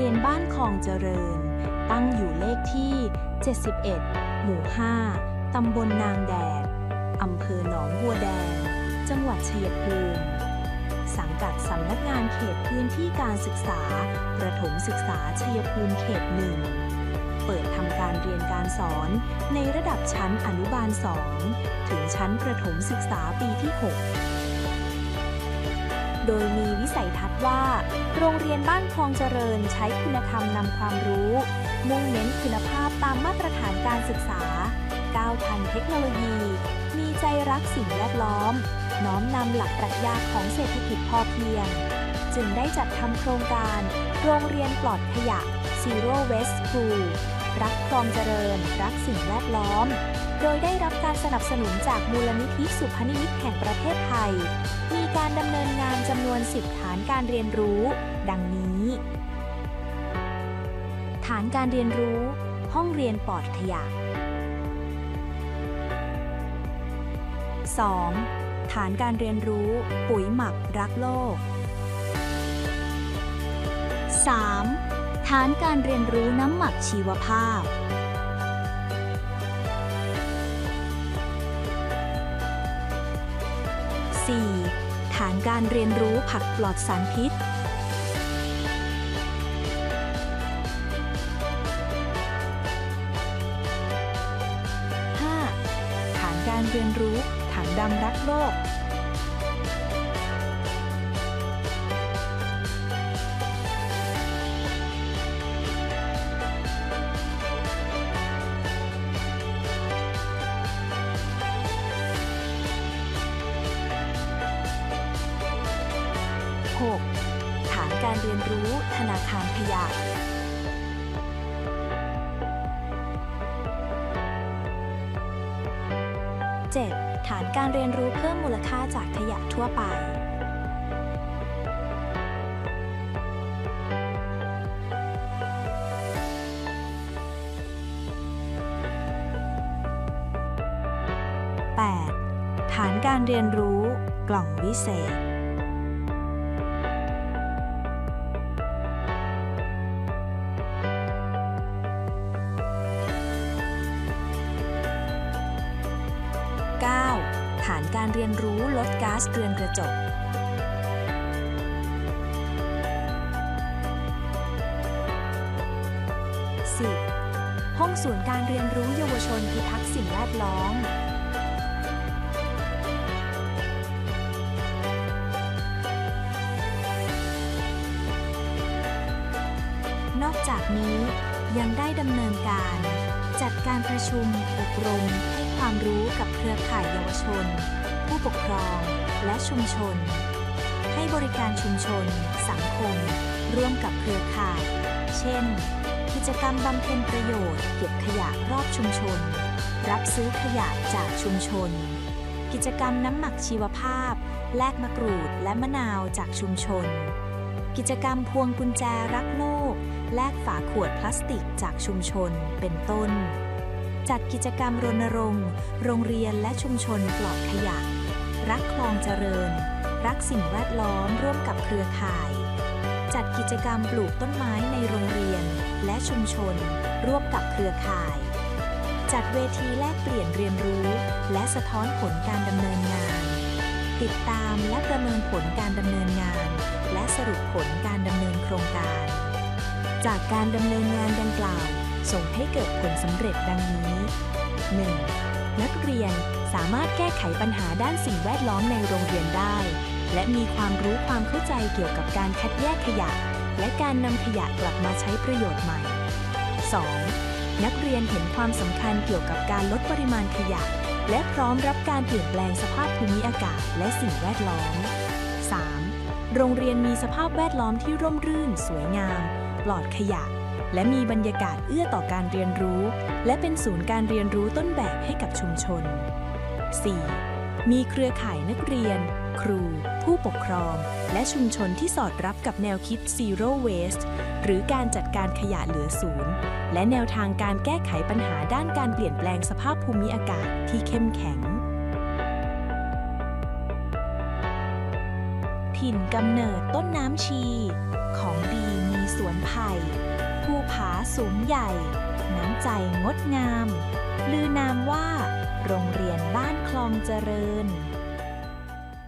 รียนบ้านคลองเจริญ ตั้งอยู่เลขที่ 71 หมู่ 5 ตำบลนางแดด อำเภอหนองบัวแดง จังหวัดชัยภูมิสังกัดสำนักงานเขตพื้นที่การศึกษา ประถมศึกษาชัยภูมิเขตหนึ่ง เปิดทำการเรียนการสอนในระดับชั้นอนุบาล 2 ถึงชั้นประถมศึกษาปีที่ 6 โดยมีวิสัยทัศน์ว่า โรงเรียนบ้านคลองเจริญใช้คุณธรรมนำความรู้ มุ่งเน้นคุณภาพตามมาตรฐานการศึกษา ก้าวทันเทคโนโลยี มีใจรักสิ่งแวดล้อม น้อมนำหลักปรัชญาของเศรษฐกิจพอเพียง จึงได้จัดทำโครงการ โรงเรียนปลอดขยะ Zero Waste School รักคลองเจริญ รักสิ่งแวดล้อม โดยได้รับการสนับสนุนจากมูลนิธิสุพนิมิตแห่งประเทศไทย มีการดำเนินงานจำนวน 10 ฐานการเรียนรู้ ดังนี้ ฐานการเรียนรู้ ห้องเรียนปลอดขยะ 2. ฐานการเรียนรู้ ปุ๋ยหมักรักโลก 3. ฐานการเรียนรู้น้ำหมักชีวภาพ 4. ฐานการเรียนรู้ผักปลอดสารพิษ 5. ฐานการเรียนรู้ถังดำรักโลก 6. ฐานการเรียนรู้ธนาคารขยะ 7. ฐานการเรียนรู้เพิ่มมูลค่าจากขยะทั่วไป 8. ฐานการเรียนรู้กล่องวิเศษ ฐานการเรียนรู้ลดก๊าซเรือนกระจก 10. ห้องศูนย์การเรียนรู้เยาวชนพิทักษ์สิ่งแวดล้อม นอกจากนี้ยังได้ดำเนินการ จัดการประชุมอบรมให้ความรู้กับเครือข่ายเยาวชน ผู้ปกครอง และชุมชน ให้บริการชุมชน สังคม ร่วมกับเครือข่าย เช่น กิจกรรมบำเพ็ญประโยชน์ เก็บขยะรอบชุมชน รับซื้อขยะจากชุมชน กิจกรรมน้ำหมักชีวภาพ แลกมะกรูดและมะนาวจากชุมชน กิจกรรมพวงกุญแจรักโลก แลกฝาขวดพลาสติกจากชุมชนเป็นต้น จัดกิจกรรมรณรงค์ โรงเรียนและชุมชนปลอดขยะ รักคลองเจริญ รักสิ่งแวดล้อมร่วมกับเครือข่าย จัดกิจกรรมปลูกต้นไม้ในโรงเรียนและชุมชน ร่วมกับเครือข่าย จัดเวทีแลกเปลี่ยนเรียนรู้ และสะท้อนผลการดำเนินงาน ติดตามและประเมินผลการดำเนินงาน และสรุปผลการดำเนินโครงการ จากการดำเนินงานดังกล่าว ส่งให้เกิดผลสำเร็จดังนี้ 1. นักเรียนสามารถแก้ไขปัญหาด้านสิ่งแวดล้อมในโรงเรียนได้ และมีความรู้ความเข้าใจเกี่ยวกับการคัดแยกขยะ และการนำขยะกลับมาใช้ประโยชน์ใหม่ 2. นักเรียนเห็นความสำคัญเกี่ยวกับการลดปริมาณขยะ และพร้อมรับการเปลี่ยนแปลงสภาพภูมิอากาศและสิ่งแวดล้อม 3. โรงเรียนมีสภาพแวดล้อมที่ร่มรื่น สวยงาม ปลอดขยะ และมีบรรยากาศเอื้อต่อการเรียนรู้ และเป็นศูนย์การเรียนรู้ต้นแบบให้กับชุมชน 4. มีเครือข่ายนักเรียน ครู ผู้ปกครอง และชุมชนที่สอดรับกับแนวคิด Zero Waste หรือการจัดการขยะเหลือศูนย์ และแนวทางการแก้ไขปัญหาด้านการเปลี่ยนแปลงสภาพภูมิอากาศที่เข้มแข็ง ถิ่นกำเนิดต้นน้ำชี ของดีมี สวนไผ่ภูผาสูงใหญ่ น้ำใจงดงาม ลือนามว่า โรงเรียนบ้านคลองเจริญ